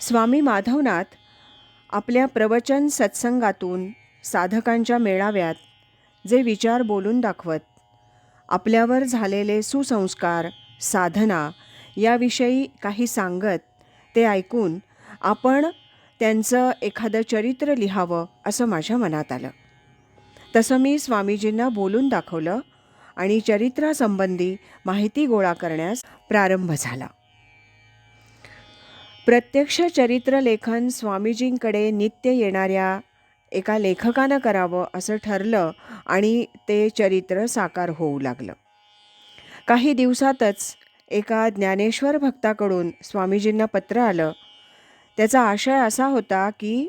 स्वामी माधवनाथ आपल्या प्रवचन सत्संगातून साधकांच्या मेळाव्यात जे विचार बोलून दाखवत आपल्यावर झालेले सुसंस्कार साधना याविषयी काही सांगत ते ऐकून आपण त्यांचं एखादं चरित्र लिहावं असं माझ्या मनात आलं. तसं मी स्वामीजींना बोलून दाखवलं आणि चरित्रासंबंधी माहिती गोळा करण्यास प्रारंभ झाला. प्रत्यक्ष चरित्रलेखन स्वामीजींकडे नित्य येणाऱ्या एका लेखकानं करावं असं ठरलं आणि ते चरित्र साकार होऊ लागलं. काही दिवसातच एका ज्ञानेश्वर भक्ताकडून स्वामीजींना पत्र आलं. त्याचा आशय असा होता की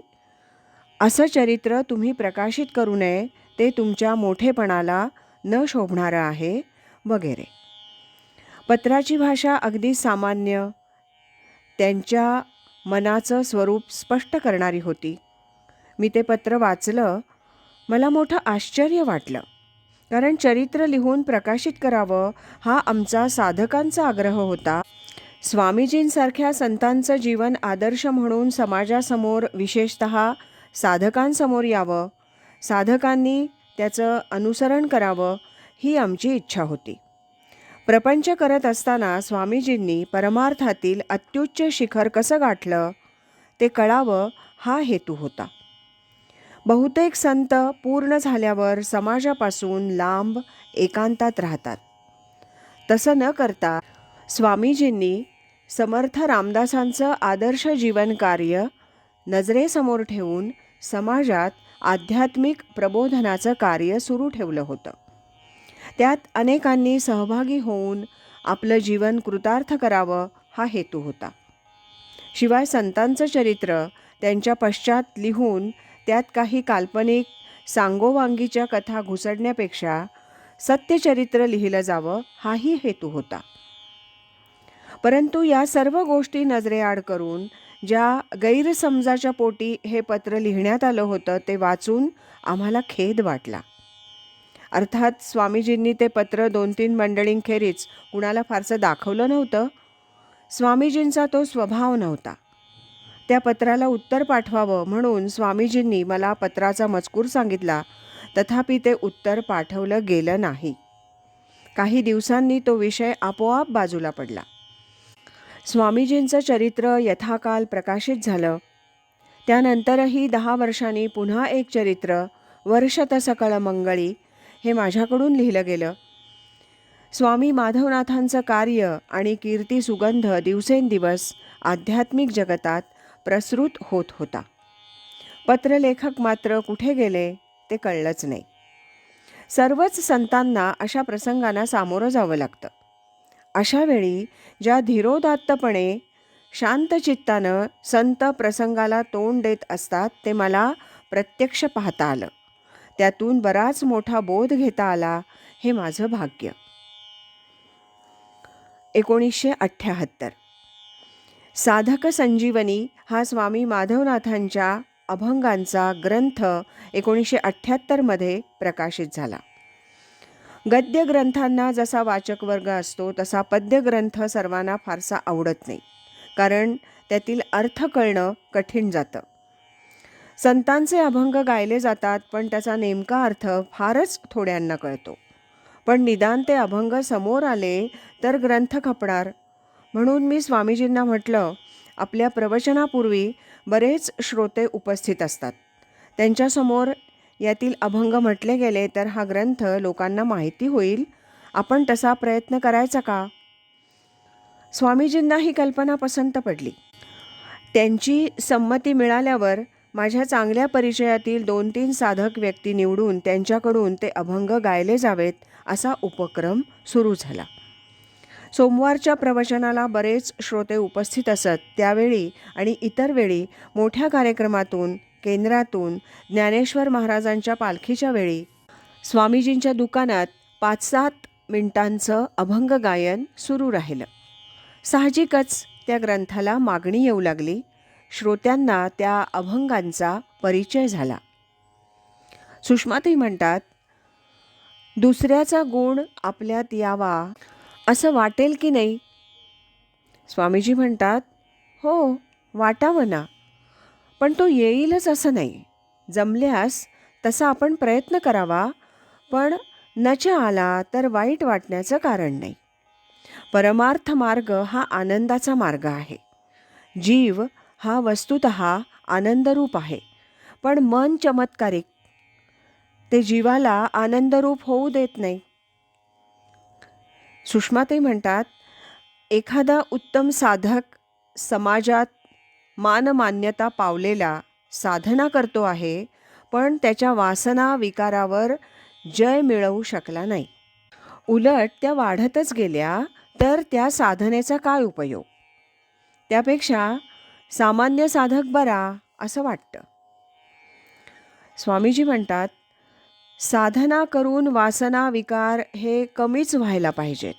असं चरित्र तुम्ही प्रकाशित करू नये ते तुमच्या मोठेपणाला न शोभणारं आहे वगैरे. पत्राची भाषा अगदी सामान्य त्यांच्या मनाचं स्वरूप स्पष्ट करणारी होती. मी ते पत्र वाचलं मला मोठं आश्चर्य वाटलं. कारण चरित्र लिहून प्रकाशित करावं हा आमचा साधकांचा आग्रह होता. स्वामीजींसारख्या संतांचं जीवन आदर्श म्हणून समाजासमोर विशेषत साधकांसमोर यावं साधकांनी त्याचं अनुसरण करावं ही आमची इच्छा होती. प्रपंच करत असताना स्वामीजींनी परमार्थातील अत्युच्च शिखर कसं गाठलं ते कळावं हा हेतू होता. बहुतेक संत पूर्ण झाल्यावर समाजापासून लांब एकांतात राहतात. तसं न करता स्वामीजींनी समर्थ रामदासांचं आदर्श जीवनकार्य नजरेसमोर ठेवून समाजात आध्यात्मिक प्रबोधनाचं कार्य सुरू ठेवलं होतं. त्यात अनेकांनी सहभागी होऊन आपलं जीवन कृतार्थ करावं हा हेतू होता. शिवाय संतांचं चरित्र त्यांच्या पश्चात लिहून त्यात काही काल्पनिक सांगोवांगीच्या कथा घुसडण्यापेक्षा सत्यचरित्र लिहिलं जावं हाही हेतू होता. परंतु या सर्व गोष्टी नजरेआड करून ज्या गैरसमजाच्या पोटी हे पत्र लिहिण्यात आलं होतं ते वाचून आम्हाला खेद वाटला. अर्थात स्वामीजींनी ते पत्र दोन तीन मंडळींखेरीज कुणाला फारसं दाखवलं नव्हतं. स्वामीजींचा तो स्वभाव नव्हता. त्या पत्राला उत्तर पाठवावं म्हणून स्वामीजींनी मला पत्राचा मजकूर सांगितला. तथापि ते उत्तर पाठवलं गेलं नाही. काही दिवसांनी तो विषय आपोआप बाजूला पडला. स्वामीजींचं चरित्र यथाकाल प्रकाशित झालं. त्यानंतरही दहा वर्षांनी पुन्हा एक चरित्र वर्ष सकळ मंगळी हे माझ्याकडून लिहिलं गेलं. स्वामी माधवनाथांचं कार्य आणि कीर्ती सुगंध दिवसेंदिवस आध्यात्मिक जगतात प्रसृत होत होता. पत्रलेखक मात्र कुठे गेले ते कळलंच नाही. सर्वच संतांना अशा प्रसंगांना सामोरं जावं लागतं. अशा वेळी ज्या धीरोदात्तपणे शांतचित्तानं संत प्रसंगाला तोंड देत असतात ते मला प्रत्यक्ष पाहता आलं. त्यातून बराच मोठा बोध घेता आला हे माझं भाग्य. एकोणीसशे अठ्ठ्याहत्तर साधक संजीवनी हा स्वामी माधवनाथांच्या अभंगांचा ग्रंथ एकोणीसशे अठ्ठ्याहत्तरमध्ये प्रकाशित झाला. गद्य ग्रंथांना जसा वाचक वर्ग असतो तसा पद्यग्रंथ सर्वांना फारसा आवडत नाही कारण त्यातील अर्थ कळणं कठीण जातं. संतांचे अभंग गायले जातात पण त्याचा नेमका अर्थ फारच थोड्यांना कळतो. पण निदान ते अभंग समोर आले तर ग्रंथ खपणार. म्हणून मी स्वामीजींना म्हटलं आपल्या प्रवचनापूर्वी बरेच श्रोते उपस्थित असतात. त्यांच्यासमोर यातील अभंग म्हटले गेले तर हा ग्रंथ लोकांना माहिती होईल. आपण तसा प्रयत्न करायचा का? स्वामीजींना ही कल्पना पसंत पडली. त्यांची संमती मिळाल्यावर माझ्या चांगल्या परिचयातील दोन तीन साधक व्यक्ती निवडून त्यांच्याकडून ते अभंग गायले जावेत असा उपक्रम सुरू झाला. सोमवारच्या प्रवचनाला बरेच श्रोते उपस्थित असत. त्यावेळी आणि इतर वेळी मोठ्या कार्यक्रमातून केंद्रातून ज्ञानेश्वर महाराजांच्या पालखीच्या वेळी स्वामीजींच्या दुकानात पाच सात मिनिटांचं अभंग गायन सुरू राहिलं. साहजिकच त्या ग्रंथाला मागणी येऊ लागली. श्रोत्यांना त्या अभंगांचा परिचय झाला. सुषमाताई म्हणतात दुसऱ्याचा गुण आपल्यात यावा असं वाटेल की नाही? स्वामीजी म्हणतात हो वाटावं ना पण तो येईलच असं नाही. जमल्यास तसा आपण प्रयत्न करावा पण नच्या आला तर वाईट वाटण्याचं कारण नाही. परमार्थ मार्ग हा आनंदाचा मार्ग आहे. जीव हा वस्तुत आनंदरूप आहे. पण मन चमत्कारिक. ते जीवाला आनंदरूप होऊ देत नाही. सुषमा ते म्हणतात एखादा उत्तम साधक समाजात मानमान्यता पावलेला साधना करतो आहे पण त्याच्या वासना विकारावर जय मिळवू शकला नाही. उलट त्या वाढतच गेल्या तर त्या साधनेचा काय उपयोग? त्यापेक्षा सामान्य साधक बरा असं वाटतं. स्वामीजी म्हणतात साधना करून वासना विकार हे कमीच व्हायला पाहिजेत.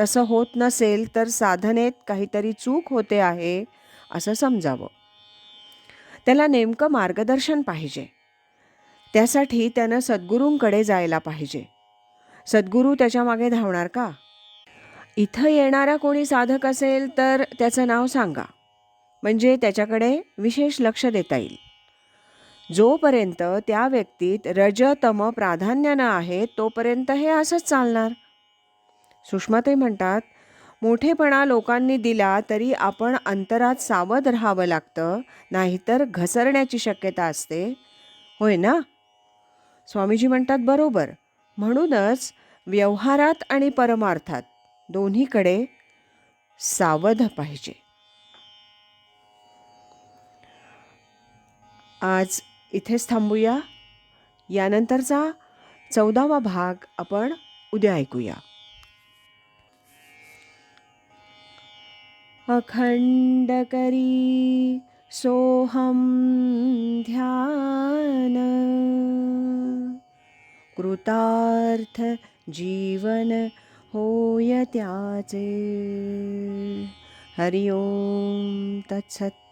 तसं होत नसेल तर साधनेत काहीतरी चूक होते आहे असं समजावं. त्याला नेमकं मार्गदर्शन पाहिजे. त्यासाठी त्यानं सद्गुरूंकडे जायला पाहिजे. सद्गुरू त्याच्यामागे धावणार का? इथं येणारा कोणी साधक असेल तर त्याचं नाव सांगा. म्हणजे त्याच्याकडे विशेष लक्ष देता येईल. जोपर्यंत त्या व्यक्तीत रजतम प्राधान्यानं आहे तोपर्यंत हे असंच चालणार. सुषमाताई म्हणतात मोठेपणा लोकांनी दिला तरी आपण अंतरात सावध राहावं लागतं नाहीतर घसरण्याची शक्यता असते. होय ना? स्वामीजी म्हणतात बरोबर. म्हणूनच व्यवहारात आणि परमार्थात दोन्हीकडे सावध पाहिजे. आज इथेच थांबूया. यानंतरचा चौदावा भाग आपण उद्या ऐकूया. अखंड करी सोहम ध्यान। कृतार्थ जीवन होय त्याचे। हरिओम तत्सत्।